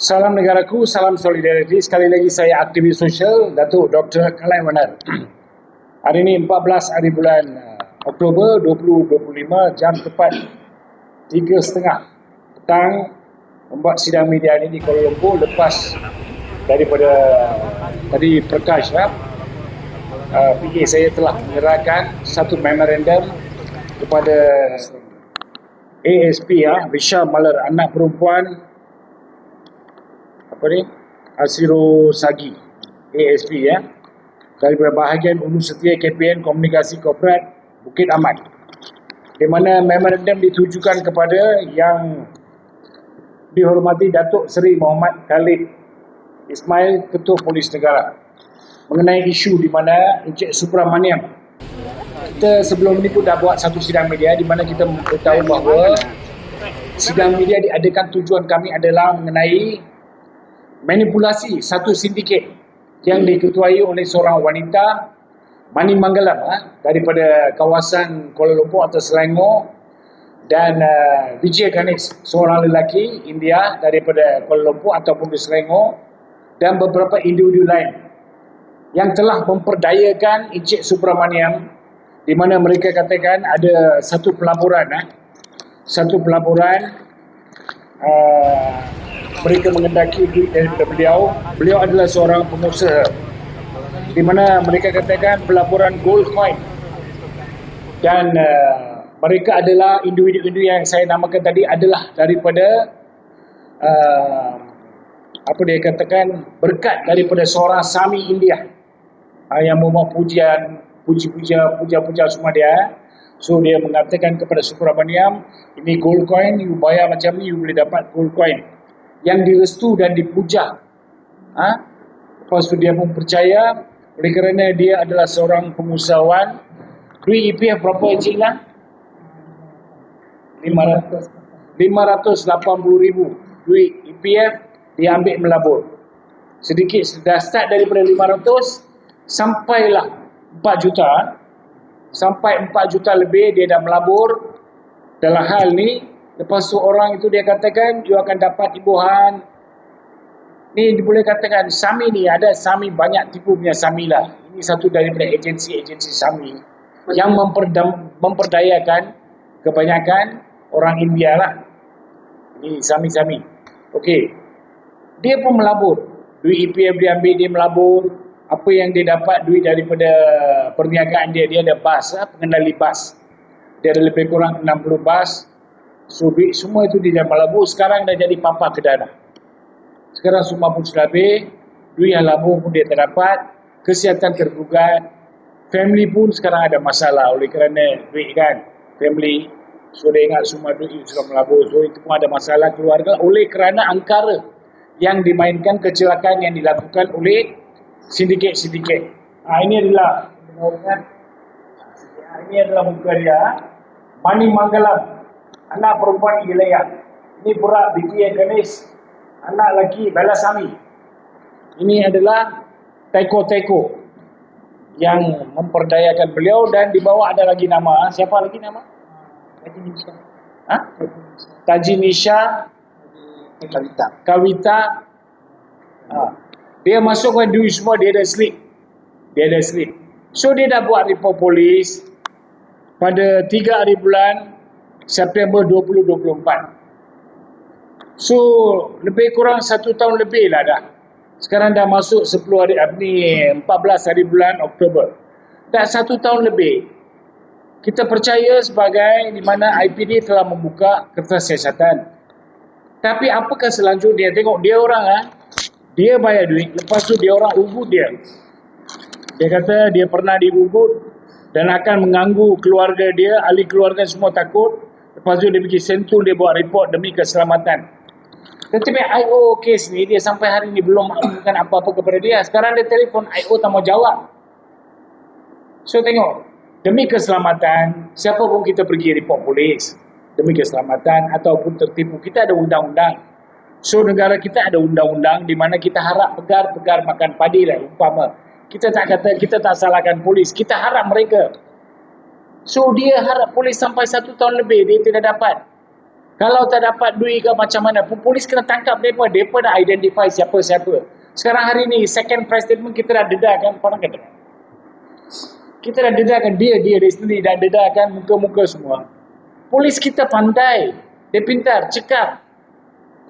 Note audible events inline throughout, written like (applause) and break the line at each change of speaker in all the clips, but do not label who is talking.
Salam negaraku, salam solidariti. Sekali lagi saya aktivis sosial Datuk Dr. Kalai Manar. (clears throat) Hari ini 14 hari bulan uh, Oktober 2025 jam tepat 3.30 petang membuat sidang media ini di Kuala Lumpur lepas daripada tadi Prakash ya, uh, saya telah menyerahkan satu memorandum kepada ASP ya, Risha Malar anak perempuan apa ni Asiro Sagi ASP ya. Daripada bahagian Urus Setia KPN Komunikasi Korporat Bukit Aman. Di mana memorandum ditujukan kepada yang dihormati Datuk Seri Muhammad Khalid Ismail Ketua Polis Negara. Mengenai isu di mana Encik Supramaniam kita sebelum ini pun dah buat satu sidang media di mana kita memberitahu bahawa sidang media diadakan tujuan kami adalah mengenai manipulasi satu sindiket yang diketuai oleh seorang wanita Mani Manggalam ha, daripada kawasan Kuala Lumpur atau Selangor dan uh, Vijay Ganesh seorang lelaki India daripada Kuala Lumpur ataupun di Selangor dan beberapa individu lain yang telah memperdayakan Encik Supramaniam di mana mereka katakan ada satu pelaporan ha, satu pelaporan uh, mereka mengendaki daripada beliau. Beliau adalah seorang pengusaha di mana mereka katakan pelaporan gold coin dan uh, mereka adalah individu-individu yang saya namakan tadi adalah daripada uh, apa dia katakan berkat daripada seorang Sami India. Uh, yang membawa pujian puji-puja puja-puja semua dia. So dia mengatakan kepada Subramaniam ini gold coin you bayar macam ni you boleh dapat gold coin yang direstu dan dipuja. Ha? Lepas tu dia pun percaya oleh kerana dia adalah seorang pengusahawan. Duit EPF berapa encik? 500, 580 ribu duit EPF dia ambil melabur. Sedikit dah start daripada 500 sampailah 4 juta. Sampai 4 juta lebih dia dah melabur dalam hal ni Lepas tu orang itu dia katakan you akan dapat tipuan. Ni boleh katakan Sami ni ada Sami banyak tipu punya Sami lah. Ini satu daripada agensi-agensi Sami yang memperdam, memperdayakan kebanyakan orang India lah. Ini Sami-Sami. Okey. Dia pun melabur. Duit EPF dia ambil dia melabur. Apa yang dia dapat duit daripada perniagaan dia. Dia ada bas lah, pengendali bas. Dia ada lebih kurang 60 bas. So semua itu di dalam labu. Sekarang dah jadi papa kedana. Sekarang semua pun sudah habis, duit yang labu pun dia terdapat, kesihatan tergugat, family pun sekarang ada masalah. Oleh kerana duit kan, family. So dia ingat semua duit sudah melabur, so itu pun ada masalah keluarga. Oleh kerana angkara yang dimainkan kecelakaan yang dilakukan oleh sindiket-sindiket. Ha, ini adalah, ini adalah muka dia, Mani Manggalam, anak perempuan Ilaya. Ini pura yang Ganesh, anak lelaki Bala Sami. Ini adalah Teko-Teko yang memperdayakan beliau dan di bawah ada lagi nama. Siapa lagi nama? Taji Nisha. Ha? Taji Nisha. Kawita. Kawita. Ha. Dia masukkan duit semua, dia ada slip. Dia ada slip. So dia dah buat report polis pada 3 hari bulan September 2024. So, lebih kurang satu tahun lebih lah dah. Sekarang dah masuk 10 hari, ni 14 hari bulan Oktober. Dah satu tahun lebih. Kita percaya sebagai di mana IPD telah membuka kertas siasatan. Tapi apakah selanjutnya? Tengok dia orang ah, dia bayar duit, lepas tu dia orang ubud dia. Dia kata dia pernah diubud dan akan mengganggu keluarga dia, ahli keluarga semua takut. Lepas tu dia pergi sentul, dia buat report demi keselamatan. Tetapi IO kes ni, dia sampai hari ni belum melakukan apa-apa kepada dia. Sekarang dia telefon, IO tak mau jawab. So tengok, demi keselamatan, siapa pun kita pergi report polis. Demi keselamatan ataupun tertipu, kita ada undang-undang. So negara kita ada undang-undang di mana kita harap pegar-pegar makan padi lah umpama. Kita tak kata, kita tak salahkan polis. Kita harap mereka So dia harap polis sampai satu tahun lebih dia tidak dapat. Kalau tak dapat duit ke macam mana pun polis kena tangkap mereka. Mereka dah identify siapa-siapa. Sekarang hari ni second press statement kita dah dedahkan. Korang kata. Kita dah dedahkan dia, dia, dia sendiri dah dedahkan muka-muka semua. Polis kita pandai. Dia pintar, cekap.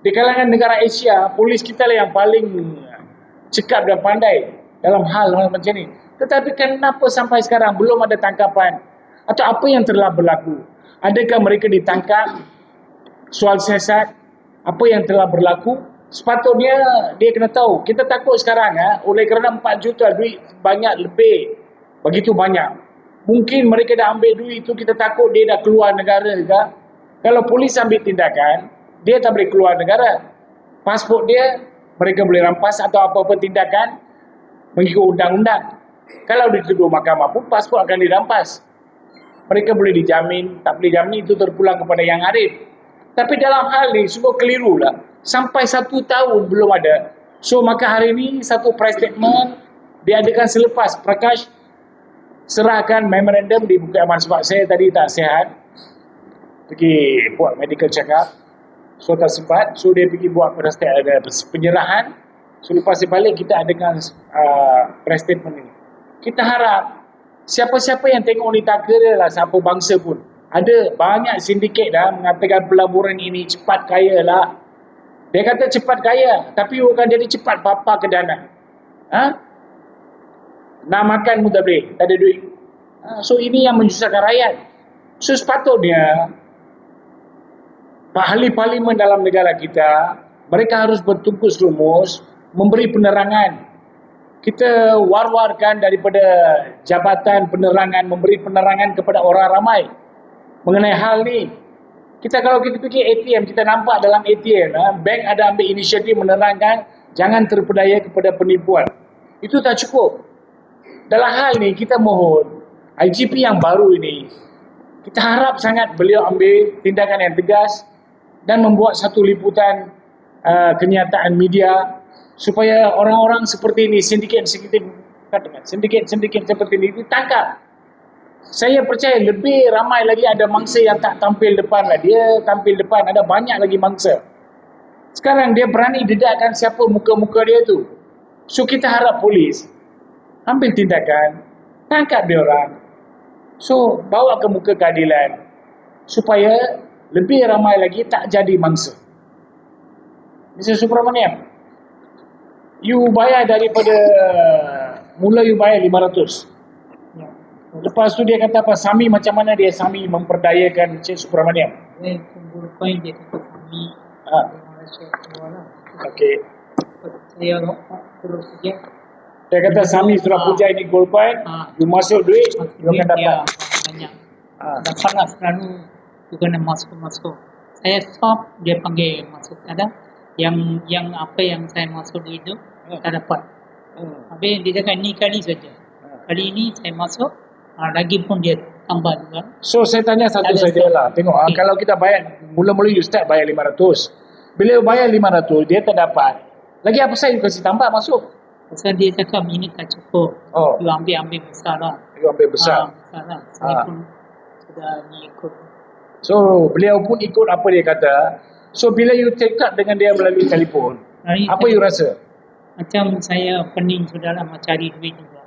Di kalangan negara Asia, polis kita lah yang paling cekap dan pandai dalam hal macam ni. Tetapi kenapa sampai sekarang belum ada tangkapan? Atau apa yang telah berlaku? Adakah mereka ditangkap? Soal siasat? Apa yang telah berlaku? Sepatutnya dia kena tahu. Kita takut sekarang ha, oleh kerana 4 juta duit banyak lebih. Begitu banyak. Mungkin mereka dah ambil duit itu kita takut dia dah keluar negara ke. Kalau polis ambil tindakan dia tak boleh keluar negara. Pasport dia mereka boleh rampas atau apa-apa tindakan mengikut undang-undang. Kalau dituduh mahkamah pun pasport akan dirampas mereka boleh dijamin tak boleh jamin itu terpulang kepada yang arif tapi dalam hal ni semua keliru lah. Sampai satu tahun belum ada. So maka hari ni satu press statement diadakan selepas Prakash serahkan memorandum di Bukit Aman sebab saya tadi tak sihat. Pergi buat medical check up. So tak sempat. So dia pergi buat penyerahan. So lepas dia balik kita adakan uh, press statement ni. Kita harap siapa-siapa yang tengok ni tak kira lah siapa bangsa pun ada banyak sindiket dah mengatakan pelaburan ini cepat kaya lah. Dia kata cepat kaya, tapi bukan jadi cepat bapa ke dana. Ha? Nak makan pun tak boleh, tak ada duit. Ha? So ini yang menyusahkan rakyat. So sepatutnya, ahli parlimen dalam negara kita, mereka harus bertungkus rumus, memberi penerangan. Kita war-warkan daripada jabatan penerangan, memberi penerangan kepada orang ramai mengenai hal ni. Kita kalau kita fikir ATM, kita nampak dalam ATM, ha, bank ada ambil inisiatif menerangkan jangan terpedaya kepada penipuan. Itu tak cukup. Dalam hal ni kita mohon IGP yang baru ini, kita harap sangat beliau ambil tindakan yang tegas dan membuat satu liputan uh, kenyataan media supaya orang-orang seperti ini, sindiket-sindiket sindiket-sindiket seperti ini ditangkap saya percaya lebih ramai lagi ada mangsa yang tak tampil depan lah. Dia tampil depan, ada banyak lagi mangsa. Sekarang dia berani dedakkan siapa muka-muka dia tu. So kita harap polis ambil tindakan, tangkap dia orang. So bawa ke muka keadilan supaya lebih ramai lagi tak jadi mangsa. Mr. Subramaniam, you bayar daripada mula you bayar 500. Lepas tu dia kata apa? Sami macam mana dia Sami memperdayakan Cik Subramaniam?
Eh, kumpul koin dia kata Sami.
Ha. Okey.
Saya terus saja.
Dia kata Sami sudah puja ini gold coin. Ha. You masuk duit, you akan dapat.
Ya, banyak. Ha. Dapatlah selalu you kena masuk-masuk. Saya stop, dia panggil masuk. Ada yang yang apa yang saya masuk itu, hmm. tak dapat. Hmm. Habis dia cakap ni kali saja. Hmm. Kali ini saya masuk, ha, lagi pun dia tambah juga.
So saya tanya satu saja lah. Tengok okay. kalau kita bayar, mula-mula you start bayar 500. Bila you bayar 500, dia tak dapat. Lagi apa saya you kasih tambah masuk?
Pasal dia cakap ini tak cukup. Oh. You ambil-ambil besar lah.
You ambil besar?
Ha, besar lah. Saya ha. pun sudah ni ikut.
So beliau pun ikut apa dia kata. So bila you take up dengan dia melalui telefon, Hari apa you rasa?
Macam saya pening sudahlah nak cari duit juga.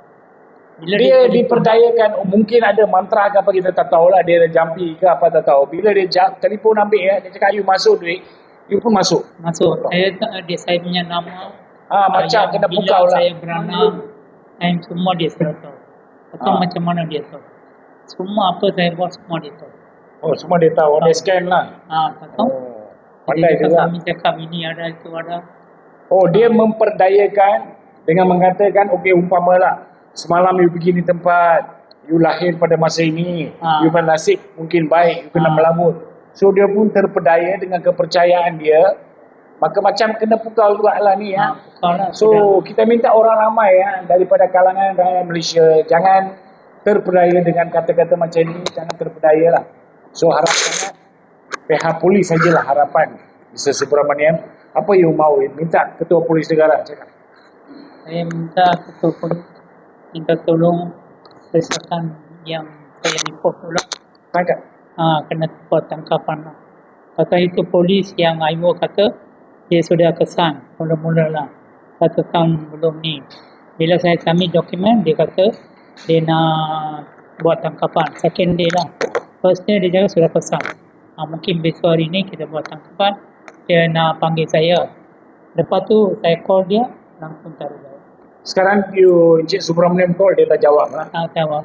Bila dia, dia diperdayakan oh, mungkin ada mantra ke apa kita tak tahu lah dia ada jampi ke apa tak tahu. Bila dia jam, telefon ambil ya dia cakap you masuk duit you pun masuk.
Masuk. Saya tak dia saya punya nama
ah macam kena pukau lah.
saya beranak time semua dia tahu. Atau ha. macam mana dia tahu. Semua apa saya buat semua dia tahu.
Oh semua dia tahu. Dia scan lah.
Ah tak tahu. Oh,
pandai juga
cakap ini ada itu ada
oh dia memperdayakan dengan mengatakan okey umpamalah semalam you pergi ni tempat, you lahir pada masa ini, ha. you bernasib mungkin baik, you kena ha. melamut. So dia pun terpedaya dengan kepercayaan dia, maka macam kena pukau juga lah ni ya. Ha, lah, so sudah. kita minta orang ramai ya daripada kalangan rakyat Malaysia, jangan terpedaya dengan kata-kata macam ini, jangan terpedaya lah. So harap pihak polis sajalah harapan Mr. Subramaniam. Apa you mau? Minta ketua polis negara cakap.
Saya minta ketua polis minta tolong sesakan yang saya report tu lah.
Tangkap?
Ha, kena buat tangkapan lah. Pasal itu polis yang IO kata dia sudah kesan mula-mula lah. Satu tahun belum ni. Bila saya submit dokumen, dia kata dia nak buat tangkapan. Second day lah. First day dia cakap sudah kesan. Ha, mungkin besok hari ni kita buat tangkapan. Dia nak panggil saya. Lepas tu saya call dia, langsung taruh jawab.
Sekarang you Encik Subramaniam call dia tak jawab lah.
Tak tahu.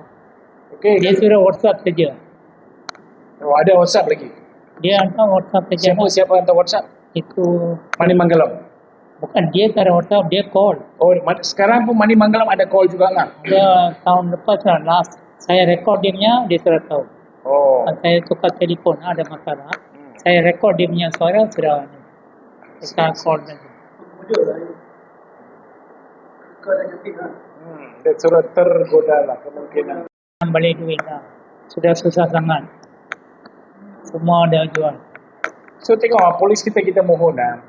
Okey.
Dia sudah WhatsApp saja.
Oh, ada WhatsApp lagi.
Dia hantar WhatsApp saja.
Siapa siapa hantar WhatsApp?
Itu
Mani Manggalam.
bukan dia ada WhatsApp, dia call.
Oh, sekarang pun Mani Manggalam ada call juga lah.
Dia tahun lepas lah, last saya punya, dia sudah tahu.
Oh.
Pas saya tukar telefon ada masalah.
Hmm.
Saya rekod dia punya suara sudah ni. Kita call lagi.
Hmm. Dia sudah tergoda lah kemungkinan.
Balik duit lah. Sudah susah sangat. Semua dah jual.
So tengok ah, polis kita kita mohon lah.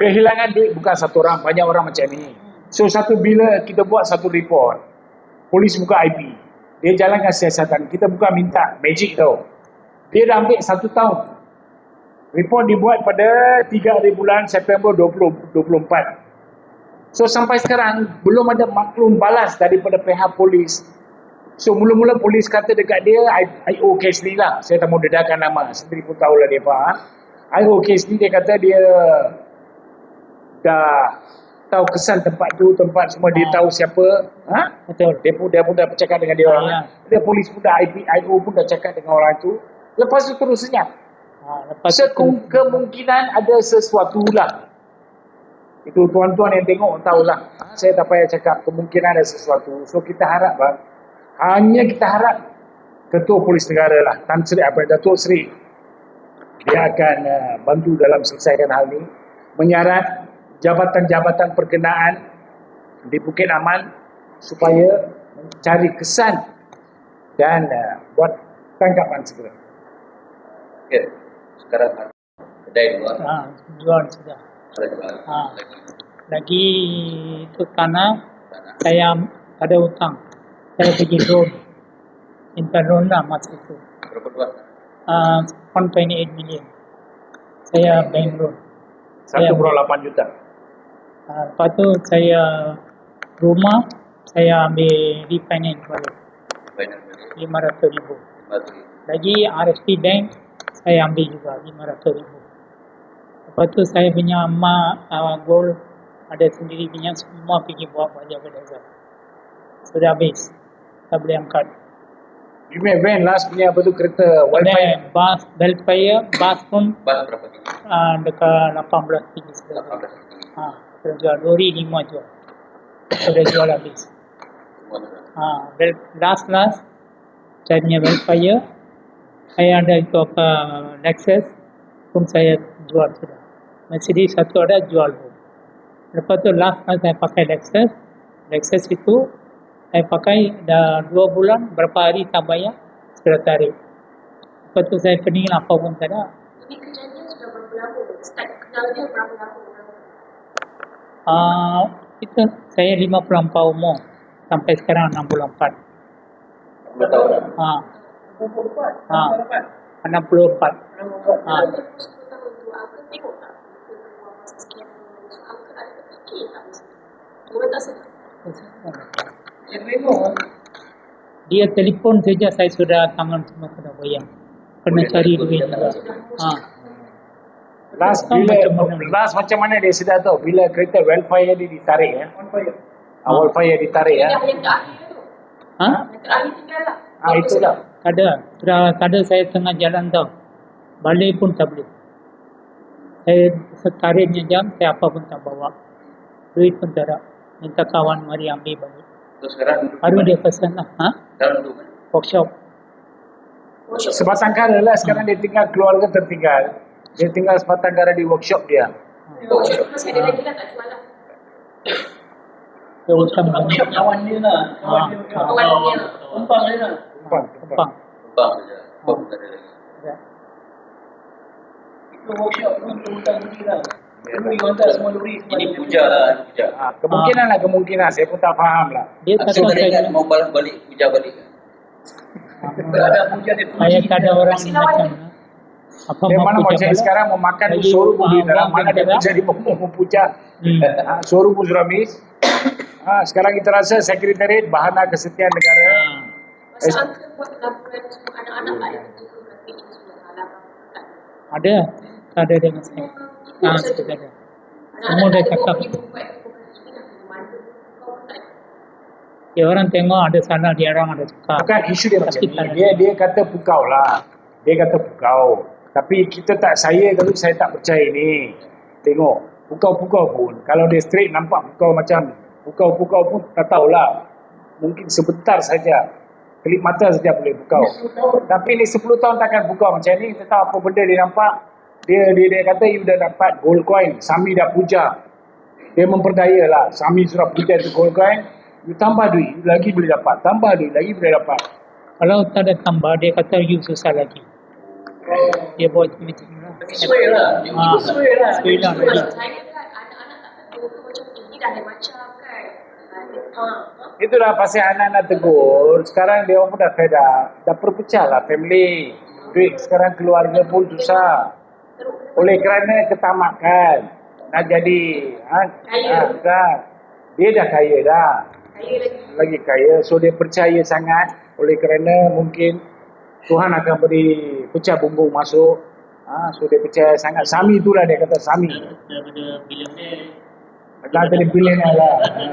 Kehilangan duit bukan satu orang, banyak orang macam ni. So satu bila kita buat satu report, polis buka IP. Dia jalankan siasatan. Kita bukan minta magic tau. Dia dah ambil satu tahun. Report dibuat pada 3 hari bulan September 2024. So sampai sekarang belum ada maklum balas daripada pihak polis. So mula-mula polis kata dekat dia I- IO case ni lah. Saya tak mau dedahkan nama. Sendiri pun tahulah dia faham. IO case ni dia kata dia dah tahu kesan tempat tu, tempat semua dia
Ah.
tahu siapa. Ha?
Betul.
Dia pun dia pun dah bercakap dengan dia orang.
Ya.
Dia polis pun dah IP, IO pun dah cakap dengan orang tu. Lepas tu terus senyap.
Ha, lepas tu
Sekung, kemungkinan ada sesuatu lah. Itu tuan-tuan yang tengok tahulah. Ha, Saya tak payah cakap kemungkinan ada sesuatu. So kita harap bang, hanya kita harap Ketua Polis Negara lah, Tan Sri apa Datuk Sri dia akan uh, bantu dalam selesaikan hal ini menyarat jabatan-jabatan perkenaan di Bukit Aman supaya cari kesan dan uh, buat tangkapan segera.
Ya, sekarang kedai dua,
ha, jual sudah. Ha.
lagi
itu tanah
tanah.
saya ada hutang. Saya pergi loan. Minta loan lah masa itu.
Berapa luas?
Uh, 1.8 million. Saya bank loan. Ya.
1,8 juta.
Uh, lepas tu saya rumah saya ambil refinance balik
Final balik
500 ribu.
lima tu.
Lagi RSP bank saya ambil juga 500 ribu. Lepas tu saya punya mak uh, gold ada sendiri punya semua pergi buat wajah pedagang. Sudah habis. Tak boleh angkat.
You punya van last punya apa tu kereta wifi
Dan bas, welfare, bas pun
Bas berapa tinggi?
uh, dekat 18 tinggi sudah.
18 tinggi.
Ha, sudah jual. Lori 5 jual. Sudah jual habis. Ha, last last saya punya welfare saya ada itu apa Lexus pun saya jual sudah. Mercedes satu ada jual pun. Lepas tu last last saya pakai Lexus. Lexus itu saya pakai dah dua bulan berapa hari tak bayar sudah tarik. Lepas tu saya pening apa pun tak ada.
Ini kerjanya sudah berapa lama? Start kenal dia berapa lama?
Uh, itu saya 54 umur sampai sekarang 64.
10 tahun.
Ha, ha, 64. Ha.
Dalam tempoh 10 tahun tu, Uncle tengok tak? Dia
telefon saja saya sudah tangan semua sudah goyang. Kena cari duit juga. Ha.
Last bila last macam mana dia sedar tau bila kereta welfare dia ditarik ya. Ah, welfare ditarik ya.
Dah yang terakhir tu.
Ha?
Yang terakhir tinggal lah.
Ah itulah.
Tak ada. Sudah tak ada saya tengah jalan tau. Balik pun tak boleh. Saya setariknya jam, saya apa pun tak bawa. Duit pun tak ada. Minta kawan mari ambil balik.
So sekarang
Baru dia pesan lah. Ha?
Sekarang duduk mana?
Workshop.
Sebatang kara lah sekarang dia tinggal keluarga tertinggal. Dia tinggal sebatang kara di workshop dia.
Oh, sure.
Masih ada lagi lah tak jual lah.
Dia hutang banyak.
kawan dia lah
Ha.
Kawan dia.
tumpang dia lah
Tumpang, tumpang.
Tumpang.
Tumpang saja. Apa pun tak ada lagi.
Ya.
itu workshop tu belum hutang lagi lah hantar semua lori semua
Ini
dia
puja lah, puja.
Ah, kemungkinan lah kemungkinan saya pun tak faham lah.
Dia saya,
kan mau balas balik, puja balik.
ada puja dia
saya tak ada orang
Masih
macam
dia.
mana. Apa
Dia mana mau
puja
cari
pala?
sekarang mau makan showroom pun
ah,
di dalam mana dia puja. (laughs)
Hmm.
Ha, showroom pun sudah miss. (coughs) Ha, sekarang kita rasa sekretariat bahana kesetiaan negara.
Masa semua anak-anak ada. Tak ada.
Dengan saya. Ah, ada. Semua dah cakap. Ya orang tengok ada salah dia orang ada cakap.
Bukan isu dia macam ni. Dia dia kata pukau lah. Dia kata pukau. Tapi kita tak saya kalau saya tak percaya ni. Tengok pukau-pukau pun kalau dia straight nampak pukau macam pukau-pukau pun tak tahulah. Mungkin sebentar saja. Kelip mata saja boleh pukau. Tapi ni 10 tahun takkan pukau macam ni. Tak tahu apa benda dia nampak. Dia dia, dia kata you dah dapat gold coin. Sami dah puja. Dia memperdaya lah. Sami sudah puja tu gold coin. You tambah duit, you lagi boleh dapat. Tambah duit, lagi boleh dapat.
Kalau tak ada tambah dia kata you susah lagi. Dia buat macam ni lah.
Sesuai lah. Dia
Ah,
sesuai lah.
sesuai lah.
Saya kan anak-anak tak tahu tu macam ini dah lain macam kan. Ha, ha.
Itulah pasal anak-anak tegur. Sekarang dia orang pun dah fed up. Dah perpecah lah family. Duit sekarang keluarga pun susah. Oleh kerana ketamakan. Nak jadi ha,
Kaya.
ha, dah. Dia dah kaya dah.
Saya lagi
Lagi kaya. So dia percaya sangat. Oleh kerana mungkin Tuhan akan beri pecah bumbung masuk. Ha, so dia percaya sangat. Sami itulah dia kata Sami.
daripada dia
Dah jadi billionaire lah. Ha.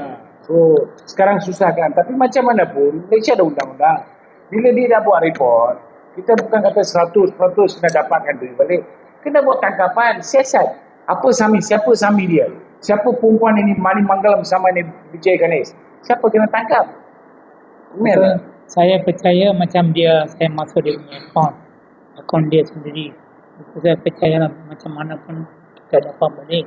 So, sekarang susah kan. Tapi macam mana pun, Malaysia ada undang-undang. Bila dia dah buat report, kita bukan kata 100% kena dapatkan duit balik. Kena buat tangkapan, siasat. Apa Sami? Siapa Sami dia? Siapa perempuan ini Mani Manggalam sama ni Vijay Ganesh? Siapa kena tangkap? Email.
Saya percaya macam dia saya masuk dia punya account account dia sendiri so, saya percaya lah macam mana pun kita dapat balik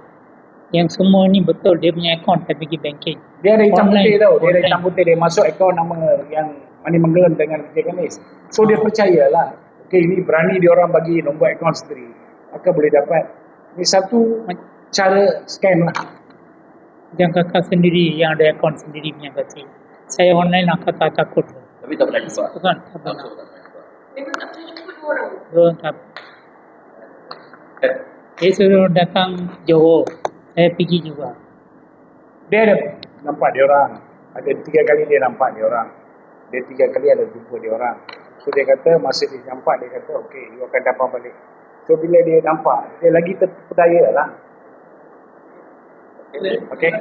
yang semua ni betul dia punya account saya pergi banking
Dia ada hitam putih tau. Dia ada hitam putih. Dia masuk akaun nama yang Mani Manggalam dengan Vijay Ganesh. So, dia percayalah. Okay, ini berani dia orang bagi nombor akaun sendiri. Maka boleh dapat. Ini satu cara scam lah.
yang kakak sendiri yang ada account sendiri punya kasih saya online lah kakak takut
Tapi tak pernah jumpa.
bukan tak pernah
tak pernah
memang tak orang.
Dia tak dia suruh datang Johor saya pergi juga
Dia ada nampak dia orang. Ada tiga kali dia nampak dia orang. Dia tiga kali ada jumpa dia orang. So dia kata masa dia nampak dia kata okay you akan dapat balik. So bila dia nampak dia lagi terpedaya lah. Okay.